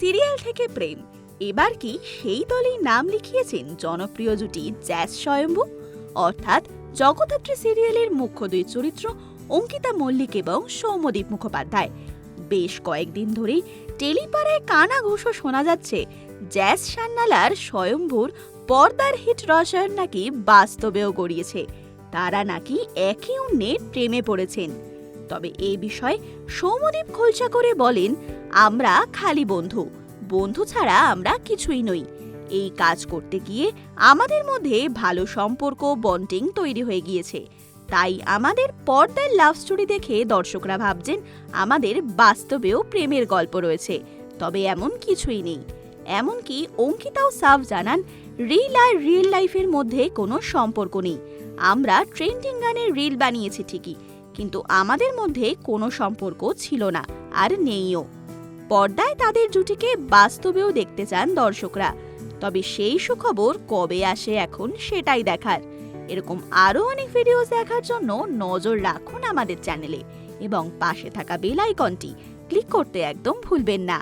Serial থেকে প্রেম। এবার কি সেই দলেই নাম লিখিয়েছেন জনপ্রিয় জুটি জ্যাস স্বয়ম্ভু? অর্থাৎ জগদ্ধাত্রী সিরিয়ালের মুখ্য দুই চরিত্র অঙ্কিতা মল্লিক এবং সৌম্যদীপ মুখোপাধ্যায়। বেশ কয়েকদিন ধরেই টেলিপাড়ায় কানা ঘুষো শোনা যাচ্ছে জ্যাস সান্নালার স্বয়ম্ভুর পর্দার হিট রসায়ন নাকি বাস্তবেও গড়িয়েছে। তারা নাকি একে অন্যের প্রেমে পড়েছেন। তবে এই বিষয়ে সৌমদীপ খোলসা করে বলেন আমরা খালি বন্ধু। বন্ধু ছাড়া আমরা কিছুই নই। এই কাজ করতে গিয়ে আমাদের মধ্যে ভালো সম্পর্ক বন্ডিং তৈরি হয়ে গিয়েছে। তাই আমাদের পর্দার লাভ স্টোরি দেখে দর্শকরা ভাবছেন আমাদের বাস্তবেও প্রেমের গল্প রয়েছে। তবে এমন কিছুই নেই। এমনকি অঙ্কিতাও সাফ জানান রিল আর রিয়েল লাইফের মধ্যে কোনো সম্পর্ক নেই। আমরা ট্রেন্ডিং গানের রিল বানিয়েছি ঠিকই, কিন্তু আমাদের মধ্যে কোনো সম্পর্ক ছিল না আর নেইও। পর্দায় তাদের জুটিকে বাস্তবেও দেখতে চান দর্শকরা। তবে সেই সুখবর কবে আসে এখন সেটাই দেখার। এরকম আরও অনেক ভিডিওস দেখার জন্য নজর রাখুন আমাদের চ্যানেলে এবং পাশে থাকা বেল আইকনটি ক্লিক করতে একদম ভুলবেন না।